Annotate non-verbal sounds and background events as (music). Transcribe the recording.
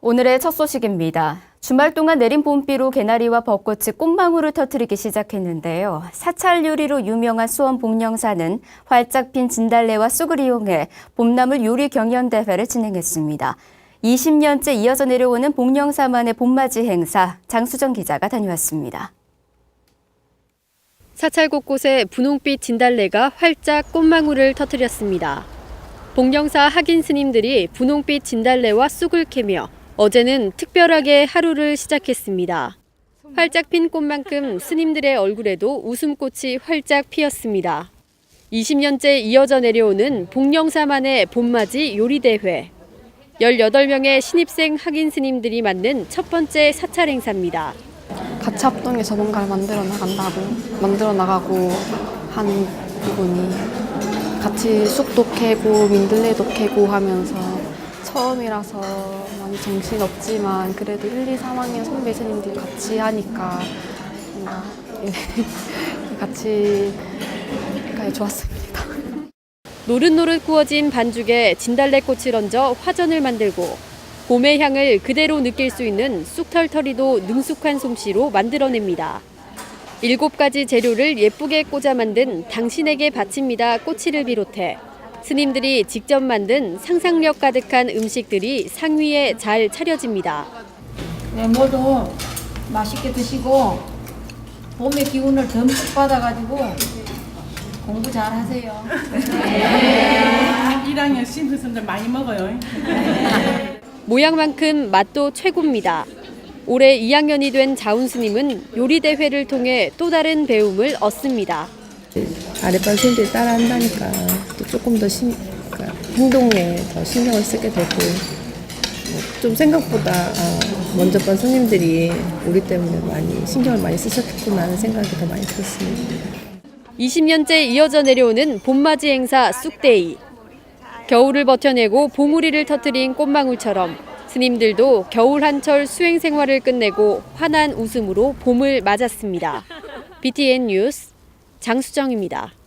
오늘의 첫 소식입니다. 주말 동안 내린 봄비로 개나리와 벚꽃이 꽃망울을 터뜨리기 시작했는데요. 사찰 요리로 유명한 수원 복령사는 활짝 핀 진달래와 쑥을 이용해 봄나물 요리 경연 대회를 진행했습니다. 20년째 이어져 내려오는 복령사만의 봄맞이 행사 장수정 기자가 다녀왔습니다. 사찰 곳곳에 분홍빛 진달래가 활짝 꽃망울을 터뜨렸습니다. 복령사 학인 스님들이 분홍빛 진달래와 쑥을 캐며 어제는 특별하게 하루를 시작했습니다. 활짝 핀 꽃만큼 스님들의 얼굴에도 웃음꽃이 활짝 피었습니다. 20년째 이어져 내려오는 복령사만의 봄맞이 요리대회. 18명의 신입생 학인 스님들이 맡는 첫 번째 사찰 행사입니다. 같이 합동해서 뭔가를 만들어 나간다고 만들어 나가고 한 부분이 같이 쑥도 캐고 민들레도 캐고 하면서 처음이라서 많이 정신 없지만 그래도 1, 2, 3학년 선배 선생님들이 같이 하니까 뭔가 (laughs) 같이 하니까 좋았습니다. 노릇노릇 구워진 반죽에 진달래꽃을 얹어 화전을 만들고 봄의 향을 그대로 느낄 수 있는 쑥털터리도 능숙한 솜씨로 만들어냅니다. 일곱 가지 재료를 예쁘게 꽂아 만든 당신에게 바칩니다 꼬치를 비롯해 스님들이 직접 만든 상상력 가득한 음식들이 상위에 잘 차려집니다. 네, 모두 맛있게 드시고 봄의 기운을 듬뿍 받아가지고 공부 잘 하세요. 1학년 신입생들 많이 먹어요. 모양만큼 맛도 최고입니다. 올해 2학년이 된 자운 스님은 요리 대회를 통해 또 다른 배움을 얻습니다. 아랫반 선생님들이 따라 한다니까 또 조금 더 신, 그러니까 행동에 더 신경을 쓰게 되고 뭐좀 생각보다 어, 먼저 반 선생님들이 우리 때문에 많이 신경을 많이 쓰셨구나 하는 생각이 더 많이 들었습니다. 20년째 이어져 내려오는 봄맞이 행사 쑥데이. 겨울을 버텨내고 봉우리를 터뜨린 꽃망울처럼 스님들도 겨울 한철 수행 생활을 끝내고 환한 웃음으로 봄을 맞았습니다. BTN 뉴스 장수정입니다.